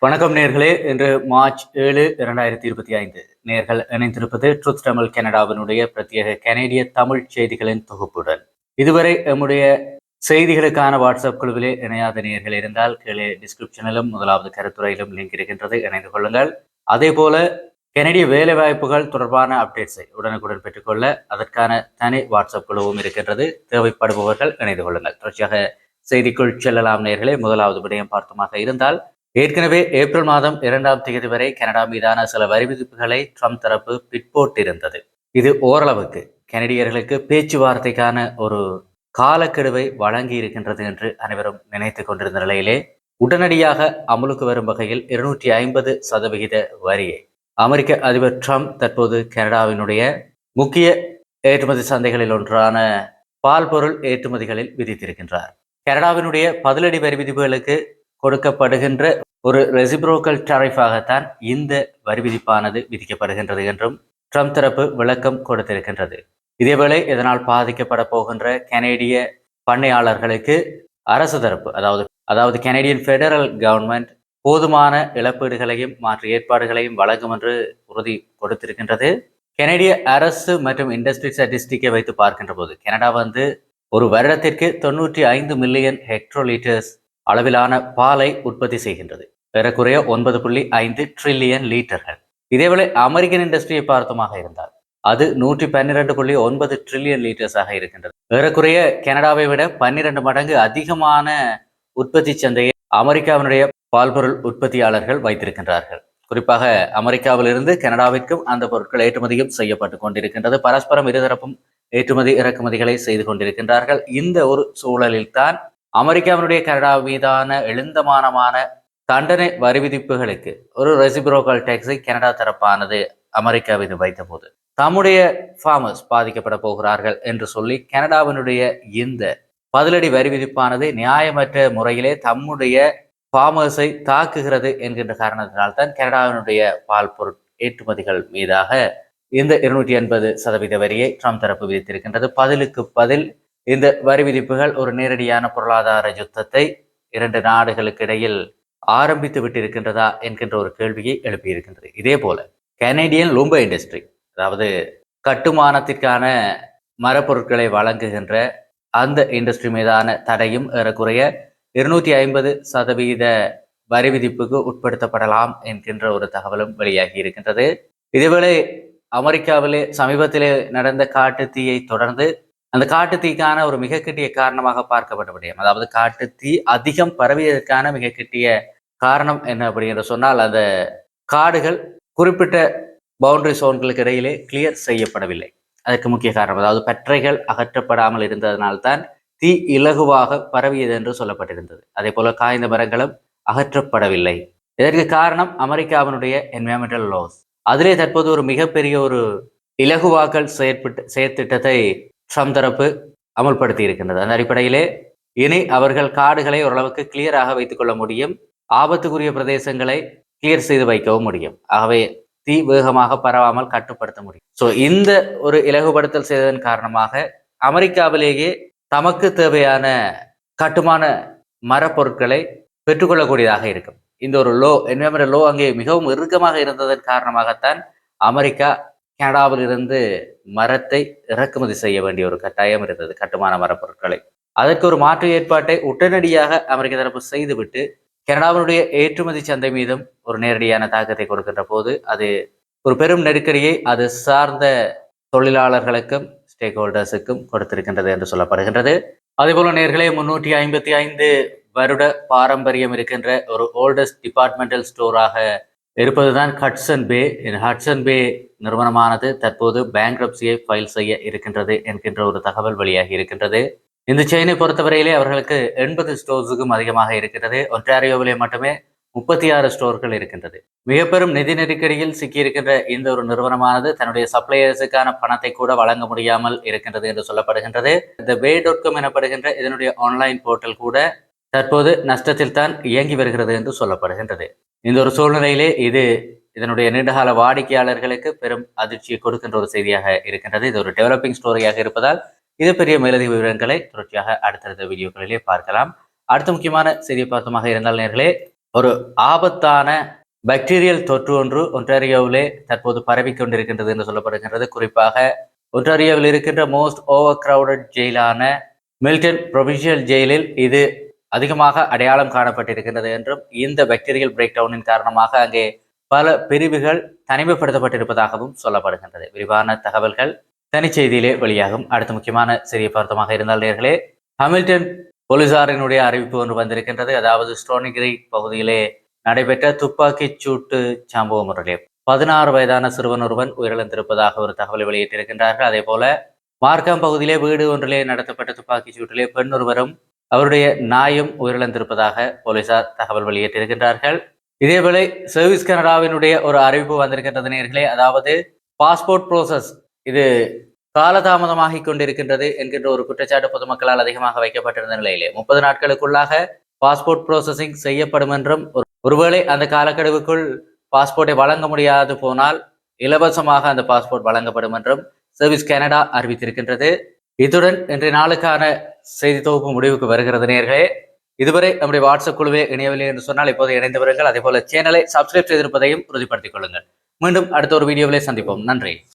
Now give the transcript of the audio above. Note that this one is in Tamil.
வணக்கம் நேர்களே. இன்று மார்ச் ஏழு இரண்டாயிரத்தி இருபத்தி ஐந்து. நேர்கள் இணைந்திருப்பது ட்ரூத் தமிழ் கனடாவினுடைய பிரத்யேக கனேடிய தமிழ் செய்திகளின் தொகுப்புடன். இதுவரை நம்முடைய செய்திகளுக்கான வாட்ஸ்அப் குழுவிலே இணையாத நேர்கள் இருந்தால் கீழே டிஸ்கிரிப்ஷனிலும் முதலாவது கருத்துறையிலும் லிங்க் இருக்கின்றது இணைந்து கொள்ளுங்கள். அதே போல கனடிய வேலை வாய்ப்புகள் தொடர்பான அப்டேட்ஸை உடனுக்குடன் பெற்றுக்கொள்ள அதற்கான தனி வாட்ஸ்அப் குழுவும் இருக்கின்றது. தேவைப்படுபவர்கள் இணைந்து கொள்ளுங்கள். தொடர்ச்சியாக செய்திக்குள் செல்லலாம் நேர்களே. முதலாவது விடயம் பார்த்தமாக இருந்தால் ஏற்கனவே ஏப்ரல் மாதம் இரண்டாம் தேதி வரை கனடா மீதான சில வரி விதிப்புகளை ட்ரம்ப் தரப்பு பிற்போட்டிருந்தது. இது ஓரளவுக்கு கனடியர்களுக்கு பேச்சுவார்த்தைக்கான ஒரு காலக்கெடுவை வழங்கி இருக்கின்றது என்று அனைவரும் நினைத்து கொண்டிருந்த நிலையிலே உடனடியாக அமலுக்கு வரும் வகையில் இருநூற்றி ஐம்பது சதவிகித வரியை அமெரிக்க அதிபர் ட்ரம்ப் தற்போது கனடாவினுடைய முக்கிய ஏற்றுமதி சந்தைகளில் ஒன்றான பால் பொருள் ஏற்றுமதிகளில் விதித்திருக்கின்றார். கனடாவினுடைய பதிலடி வரி விதிப்புகளுக்கு கொடுக்கப்படுகின்ற ஒரு ரெசிப்ரோக்கல் டாரிஃபாகத்தான் இந்த வரி விதிப்பானது விதிக்கப்படுகின்றது என்றும் ட்ரம்ப் தரப்பு விளக்கம் கொடுத்திருக்கின்றது. இதேவேளை இதனால் பாதிக்கப்பட போகின்ற கனேடிய பண்ணையாளர்களுக்கு அரசு தரப்பு அதாவது அதாவது கனேடியன் ஃபெடரல் கவர்மெண்ட் போதுமான இழப்பீடுகளையும் மாற்று ஏற்பாடுகளையும் வழங்கும் என்று உறுதி கொடுத்திருக்கின்றது. கெனடிய அரசு மற்றும் இண்டஸ்ட்ரி ஸ்டாட்டிஸ்டிக்கை வைத்து பார்க்கின்ற போது கனடா வந்து ஒரு வருடத்திற்கு தொண்ணூற்றி ஐந்து மில்லியன் ஹெக்ட்ரோலீட்டர்ஸ் அளவிலான பாலை உற்பத்தி செய்கின்றது. ஏறக்குறைய ஒன்பது புள்ளி ஐந்து ட்ரில்லியன் லீட்டர்கள் இதேவேளை அமெரிக்கன் இண்டஸ்ட்ரியை பார்த்தமாக இருந்தால் அது நூற்றி பன்னிரண்டு புள்ளி ஒன்பது ட்ரில்லியன் லீட்டர்ஸாக இருக்கின்றது. ஏறக்குறைய கனடாவை விட பன்னிரண்டு மடங்கு அதிகமான உற்பத்தி சந்தையை அமெரிக்காவினுடைய பால்பொருள் உற்பத்தியாளர்கள் வைத்திருக்கின்றார்கள். குறிப்பாக அமெரிக்காவிலிருந்து கனடாவிற்கும் அந்த பொருட்கள் ஏற்றுமதியும் செய்யப்பட்டு கொண்டிருக்கின்றது. பரஸ்பரம் இருதரப்பும் ஏற்றுமதி இறக்குமதிகளை செய்து கொண்டிருக்கின்றார்கள். இந்த ஒரு சூழலில் தான் அமெரிக்காவினுடைய கனடா மீதான எழுந்தமானமான தண்டனை வரி விதிப்புகளுக்கு ஒரு ரெசிப்ரோக்கல் டேக்ஸை கனடா தரப்பானது அமெரிக்கா மீது வைத்தபோது. தம்முடைய ஃபார்மர்ஸ் பாதிக்கப்பட போகிறார்கள் என்று சொல்லி கனடாவினுடைய இந்த பதிலடி வரி விதிப்பானது நியாயமற்ற முறையிலே தம்முடைய ஃபார்மர்ஸை தாக்குகிறது என்கின்ற காரணத்தினால் தான் கனடாவினுடைய பால் பொருட் ஏற்றுமதிகள் மீதாக இந்த இருநூற்றி எண்பது சதவீத வரியை ட்ரம்ப் தரப்பு விதித்திருக்கின்றது. பதிலுக்கு பதில் இந்த வரி விதிப்புகள் ஒரு நேரடியான பொருளாதார யுத்தத்தை இரண்டு நாடுகளுக்கு இடையில் ஆரம்பித்து விட்டிருக்கின்றதா என்கின்ற ஒரு கேள்வியை எழுப்பியிருக்கின்றது. இதே போல கனேடியன் லும்ப இண்டஸ்ட்ரி அதாவது கட்டுமானத்திற்கான மரப்பொருட்களை வழங்குகின்ற அந்த இண்டஸ்ட்ரி மீதான தடையும் ஏறக்குறைய இருநூற்றி ஐம்பது சதவீத வரி விதிப்புக்கு உட்படுத்தப்படலாம் என்கின்ற ஒரு தகவலும் வெளியாகி இருக்கின்றது இதேவேளை அமெரிக்காவிலே சமீபத்திலே நடந்த காட்டு தீயை தொடர்ந்து அந்த காட்டு தீக்கான ஒரு மிகக்கெட்டிய காரணமாக பார்க்கப்பட முடியும் அதாவது காட்டு தீ அதிகம் பரவியதற்கான மிக காரணம் என்ன அப்படிங்கிற சொன்னால் அந்த காடுகள் குறிப்பிட்ட பவுண்டரி சோன்களுக்கு இடையிலே கிளியர் செய்யப்படவில்லை. அதற்கு முக்கிய காரணம் அதாவது பற்றைகள் அகற்றப்படாமல் இருந்ததனால்தான் தீ இலகுவாக பரவியது என்று சொல்லப்பட்டிருந்தது. அதே போல காய்ந்த மரங்களும் அகற்றப்படவில்லை. இதற்கு காரணம் அமெரிக்காவினுடைய என்வயர்மெண்டல் லாஸ் அதிலே தற்போது ஒரு மிகப்பெரிய ஒரு இலகுவாக்கல் செயற்பட்டு செயற்திட்டத்தை ட்ரம்ப் தரப்பு அமுல்படுத்தி இருக்கின்றது அந்த அடிப்படையிலே இனி அவர்கள் காடுகளை ஓரளவுக்கு கிளியராக வைத்துக் கொள்ள முடியும். ஆபத்துக்குரிய பிரதேசங்களை கிளியர் செய்து வைக்கவும் முடியும். ஆகவே தீ வேகமாக பரவாமல் கட்டுப்படுத்த முடியும். ஸோ இந்த ஒரு இலகுபடுத்தல் செய்ததன் காரணமாக அமெரிக்காவிலேயே தமக்கு தேவையான கட்டுமான மரப்பொருட்களை பெற்றுக்கொள்ளக்கூடியதாக இருக்கும். இந்த ஒரு லோ என்வரன்மெண்டல் லோ அங்கே மிகவும் இறுக்கமாக இருந்ததன் காரணமாகத்தான் அமெரிக்கா கனடாவில் இருந்து மரத்தை இறக்குமதி செய்ய வேண்டிய ஒரு கட்டாயம் இருந்தது கட்டுமான மரப்பொருட்களை அதற்கு ஒரு மாற்று ஏற்பாட்டை உடனடியாக அமெரிக்க தரப்பு செய்துவிட்டு கனடாவினுடைய ஏற்றுமதி சந்தை மீதும் ஒரு நேரடியான தாக்கத்தை கொடுக்கின்ற போது அது ஒரு பெரும் நெருக்கடியை அது சார்ந்த தொழிலாளர்களுக்கும் ஸ்டேக் ஹோல்டர்ஸுக்கும் கொடுத்திருக்கின்றது என்று சொல்லப்படுகின்றது. அதேபோல நேர்களே முன்னூற்றி ஐம்பத்தி ஐந்து வருட பாரம்பரியம் இருக்கின்ற ஒரு ஓல்டஸ்ட் டிபார்ட்மெண்டல் ஸ்டோராக இருப்பதுதான் ஹட்சன் பே ஹட்சன் பே நிறுவனமானது தற்போது பேங்க்ரப்சியை ஃபைல் செய்ய இருக்கின்றது என்கின்ற ஒரு தகவல் வெளியாகி இருக்கின்றது. இந்த செயினை பொறுத்தவரையிலே அவர்களுக்கு எண்பது ஸ்டோர்ஸுக்கும் அதிகமாக இருக்கின்றது. ஒன்டாரியோவிலே மட்டுமே முப்பத்தி ஆறு ஸ்டோர்கள் இருக்கின்றது. மிக பெரும் நிதி நெருக்கடியில் சிக்கியிருக்கின்ற இந்த ஒரு நிறுவனமானது தன்னுடைய சப்ளையர்ஸுக்கான பணத்தை கூட வழங்க முடியாமல் இருக்கின்றது என்று சொல்லப்படுகின்றது. இந்த வே டாட் காம் எனப்படுகின்ற இதனுடைய ஆன்லைன் போர்ட்டல் கூட தற்போது நஷ்டத்தில் தான் இயங்கி வருகிறது என்று சொல்லப்படுகின்றது. இந்த ஒரு சூழ்நிலையிலே இது இதனுடைய நீண்டகால வாடிக்கையாளர்களுக்கு பெரும் அதிர்ச்சியை கொடுக்கின்ற ஒரு செய்தியாக இருக்கின்றது. இது ஒரு டெவலப்பிங் ஸ்டோரியாக இருப்பதால் இது பெரிய மேலதிக விவரங்களை தொடர்ச்சியாக அடுத்தடுத்த வீடியோக்களிலே பார்க்கலாம். அடுத்த முக்கியமான செய்தி பார்த்தமாக இருந்தால் நேர்களே ஒரு ஆபத்தான பாக்டீரியல் தொற்று ஒன்று ஒன்டாரியோவிலே தற்போது பரவிக் கொண்டிருக்கின்றது என்று சொல்லப்படுகின்றது. குறிப்பாக ஒன்டாரியோவில் இருக்கின்ற மோஸ்ட் ஓவர் கிரவுடட் ஜெயிலான மில்டன் ப்ரொவின்ஷியல் ஜெயிலில் இது அதிகமாக அடையாளம் காணப்பட்டிருக்கின்றது என்றும் இந்த பாக்டீரியல் பிரேக் டவுனின் காரணமாக அங்கே பல பிரிவுகள் தனிமைப்படுத்தப்பட்டிருப்பதாகவும் சொல்லப்படுகின்றது. விரிவான தகவல்கள் தனிச்செய்தியிலே வெளியாகும். அடுத்த முக்கியமான செய்தியை பொருத்தமாக இருந்தால் நேர்களே ஹமில்டன் போலீசாரினுடைய அறிவிப்பு ஒன்று வந்திருக்கின்றது. அதாவது ஸ்டோனிகிரி பகுதியிலே நடைபெற்ற துப்பாக்கிச் சூட்டு சம்பவம் ஒன்றிலே பதினாறு வயதான சிறுவன் ஒருவன் உயிரிழந்திருப்பதாக ஒரு தகவலை வெளியிட்டிருக்கின்றார்கள். அதே போல மார்க்கம் பகுதியிலே வீடு ஒன்றிலே நடத்தப்பட்ட துப்பாக்கிச் சூட்டிலே பெண் ஒருவரும் அவருடைய நாயும் உயிரிழந்திருப்பதாக போலீசார் தகவல் வெளியிட்டிருக்கின்றார்கள். இதேவேளை சர்வீஸ் கனடாவினுடைய ஒரு அறிவிப்பு வந்திருக்கின்றது நேர்களே. அதாவது பாஸ்போர்ட் ப்ரோசஸ் இது காலதாமதமாகி கொண்டிருக்கின்றது என்கின்ற ஒரு குற்றச்சாட்டு பொதுமக்களால் அதிகமாக வைக்கப்பட்டிருந்த நிலையிலே. முப்பது நாட்களுக்குள்ளாக பாஸ்போர்ட் ப்ரோசஸிங் செய்யப்படும் என்றும் ஒருவேளை அந்த காலக்கெடுவுக்குள் பாஸ்போர்ட்டை வழங்க முடியாது போனால் இலவசமாக அந்த பாஸ்போர்ட் வழங்கப்படும் என்றும் சர்வீஸ் கனடா அறிவித்திருக்கின்றது. இத்துடன் இன்றைய நாளுக்கான செய்தி தொகுப்பு முடிவுக்கு வருகிறது நேர்களே. இதுவரை நம்முடைய வாட்ஸ்அப் குழுவே இணையவில்லை என்று சொன்னால் இப்போது இணைந்து வருங்கள் அதே போல சேனலை சப்ஸ்கிரைப் செய்திருப்பதையும் உறுதிப்படுத்திக் கொள்ளுங்கள். மீண்டும் அடுத்த ஒரு வீடியோவிலே சந்திப்போம். நன்றி.